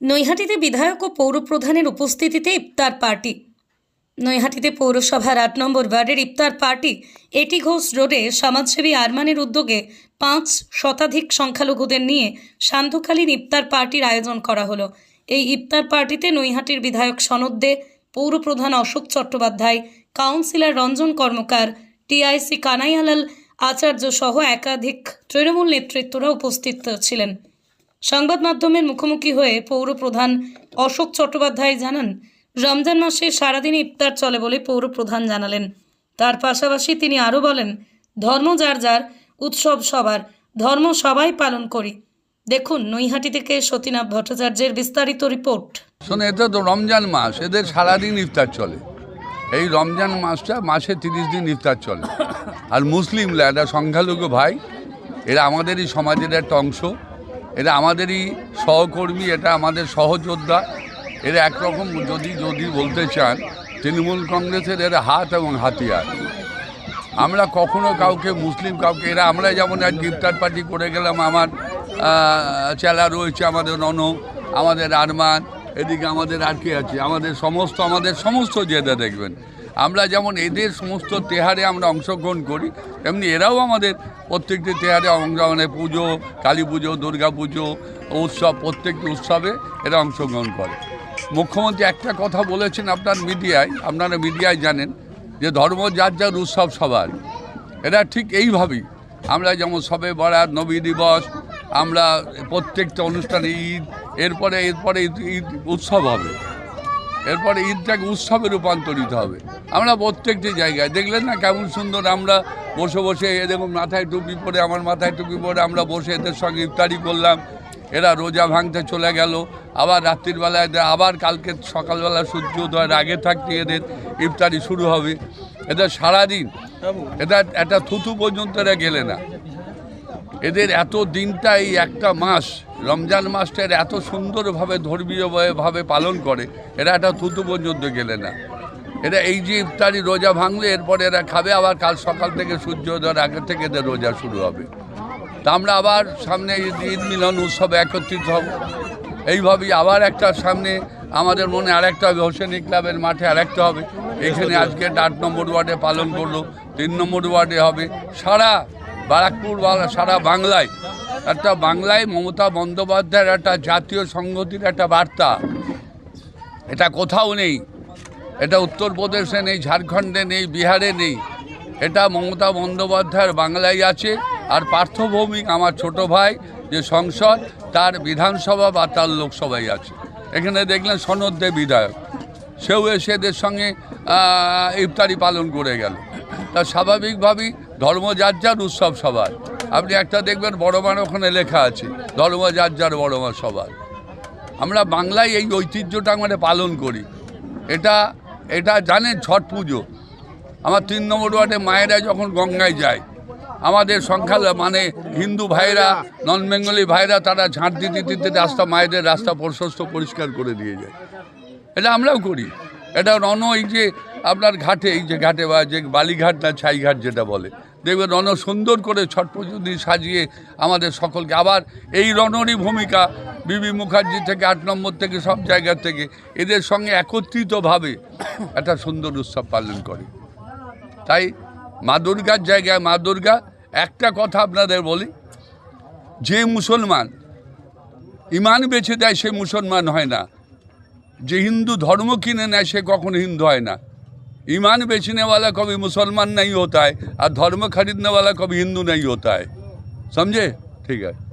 নৈহাটিতে বিধায়ক ও পৌরপ্রধানের উপস্থিতিতে ইফতার পার্টি। নৈহাটিতে পৌরসভার আট নম্বর ওয়ার্ডের ইফতার পার্টি এটি ঘোষ রোডে সমাজসেবী আরমানের উদ্যোগে পাঁচ শতাধিক সংখ্যালঘুদের নিয়ে সান্ধ্যকালীন ইফতার পার্টির আয়োজন করা হলো। এই ইফতার পার্টিতে নৈহাটির বিধায়ক সনদ দে পৌরপ্রধান অশোক চট্টোপাধ্যায়, কাউন্সিলর রঞ্জন কর্মকার, টিআইসি কানাইয়ালাল, আচার্য সহ একাধিক তৃণমূল নেতৃত্বরা উপস্থিত ছিলেন। সংবাদ মাধ্যমের মুখোমুখি হয়ে পৌর প্রধান অশোক চট্টোপাধ্যায় জানান, রমজান মাসে সারাদিন ইফতার চলে বলে পৌর প্রধান জানালেন। তার পাশাপাশি তিনি আরও বলেন, ধর্ম যার যার, উৎসব সবার, ধর্ম সবাই পালন করি। দেখুন নৈহাটি থেকে সতীনাথ ভট্টাচার্যের বিস্তারিত রিপোর্ট। শোনো এটা তো রমজান মাস, এদের সারাদিন ইফতার চলে। এই রমজান মাসটা মাসে তিরিশ দিন ইফতার চলে। আর মুসলিমরা এটা সংখ্যালঘু ভাই, এরা আমাদেরই সমাজের একটা অংশ। এরা আমাদেরই সহকর্মী, এটা আমাদের সহযোদ্ধা। এরা একরকম যদি যদি বলতে চান, তৃণমূল কংগ্রেসের এরা হাত এবং হাতিয়ার। আমরা কখনো কাউকে মুসলিম, কাউকে এরা আমরা যেমন আজ ইফতার পার্টি করে গেলাম, আমার চেলা রয়েছে আমাদের নন আমাদের আরমান, এদিকে আমাদের আর কি আছে? আমাদের সমস্ত আমাদের সমস্ত জেদা দেখবেন। আমরা যেমন এদের সমস্ত তেহারে আমরা অংশগ্রহণ করি, তেমনি এরাও আমাদের প্রত্যেকটি তেহারে মানে পুজো, কালী পুজো, দুর্গা পুজো, উৎসব প্রত্যেকটি উৎসবে এরা অংশগ্রহণ করে। মুখ্যমন্ত্রী একটা কথা বলেছেন আপনার মিডিয়ায়, আপনারা মিডিয়ায় জানেন যে ধর্ম যার যার উৎসব সবার। এটা ঠিক এইভাবেই। আমরা যেমন সবে বরাত, নবী দিবস, আমরা প্রত্যেকটা অনুষ্ঠানে ঈদ, এরপরে এরপরে ঈদ উৎসব হবে। এরপরে ঈদটাকে উৎসবে রূপান্তরিত হবে। আমরা প্রত্যেকটি জায়গায়, দেখলেন না কেমন সুন্দর আমরা বসে বসে এরকম মাথায় টুপি পরে, আমার মাথায় টুপি পরে আমরা বসে এদের সঙ্গে ইফতারি করলাম। এরা রোজা ভাঙতে চলে গেল। আবার রাত্রির বেলায় এদের আবার কালকে সকালবেলা সূর্য উদয়ের আগে থাকতে এদের ইফতারি শুরু হবে। এদের সারাদিন এটা একটা থুতু পর্যন্ত এরা গেলে না। এদের এত দিনটা এই একটা মাস, রমজান মাসটা এত সুন্দরভাবে, ধর্মীয়ভাবে পালন করে, এরা একটা থুতু পর্যন্ত গেলে না। এরা এই যে ইফতারি রোজা ভাঙলে, এরপরে এরা খাবে, আবার কাল সকাল থেকে সূর্যোদয়ের আগে থেকে এদের রোজা শুরু হবে। তা আমরা আবার সামনে ঈদ মিলন উৎসবে একত্রিত হব। এইভাবেই আবার একটা সামনে আমাদের মনে আরেকটা হবে হোসেনি ক্লাবের মাঠে আরেকটা হবে। এখানে আজকে আট নম্বর ওয়ার্ডে পালন করল, তিন নম্বর ওয়ার্ডে হবে। সারা বারাকপুর সারা বাংলায়। একটা বাংলায় মমতা বন্দ্যোপাধ্যায়ের একটা জাতীয় সংহতির একটা বার্তা। এটা কোথাও নেই। এটা উত্তরপ্রদেশে নেই, ঝাড়খণ্ডে নেই, বিহারে নেই। এটা মমতা বন্দ্যোপাধ্যায়ের বাংলায় আছে। আর পার্থভৌমিক আমার ছোট ভাই যে সংসদ, তার বিধানসভা বা তার লোকসভায় আছে। এখানে দেখলেন সনদ দে বিধায়ক। সেও এসে এদের সঙ্গে ইফতারি পালন করে গেল। তা স্বাভাবিকভাবেই ধর্ম যার যার উৎসব সবার। আপনি একটা দেখবেন বড় মান ওখানে লেখা আছে ধর্ম যার যার বড় মা সবার। আমরা বাংলায় এই ঐতিহ্যটা আমরা পালন করি। এটা এটা জানেন ছট পুজো। আমার তিন নম্বর ওয়ার্ডে মায়েরা যখন গঙ্গায় যায়, আমাদের সংখ্যা মানে হিন্দু ভাইরা নন বেঙ্গলি ভাইরা তারা ঝাঁট দিতে দিতে রাস্তা, মায়েদের রাস্তা প্রশস্ত পরিষ্কার করে দিয়ে যায়। এটা আমরাও করি। এটা রণ, এই যে আপনার ঘাটে, এই যে ঘাটে বা যে বালিঘাট না ছাইঘাট যেটা বলে দেখবেন রণ সুন্দর করে ছট পুজো সাজিয়ে আমাদের সকলকে। আবার এই রণরই ভূমিকা বিবি মুখার্জি থেকে আট নম্বর থেকে সব জায়গা থেকে। এদের সঙ্গে একত্রিতভাবে একটা সুন্দর উৎসব পালন করে। তাই মা দুর্গার জায়গায় মা দুর্গা, একটা কথা আপনাদের বলি, যে মুসলমান ইমান বেছে দেয় সে মুসলমান হয় না। যে হিন্দু ধর্ম কিনে নেয় সে কখনো হিন্দু হয় না। ईमान बेचने वाला कभी मुसलमान नहीं होता है, और धर्म खरीदने वाला कभी हिंदू नहीं होता है। समझे? ठीक है।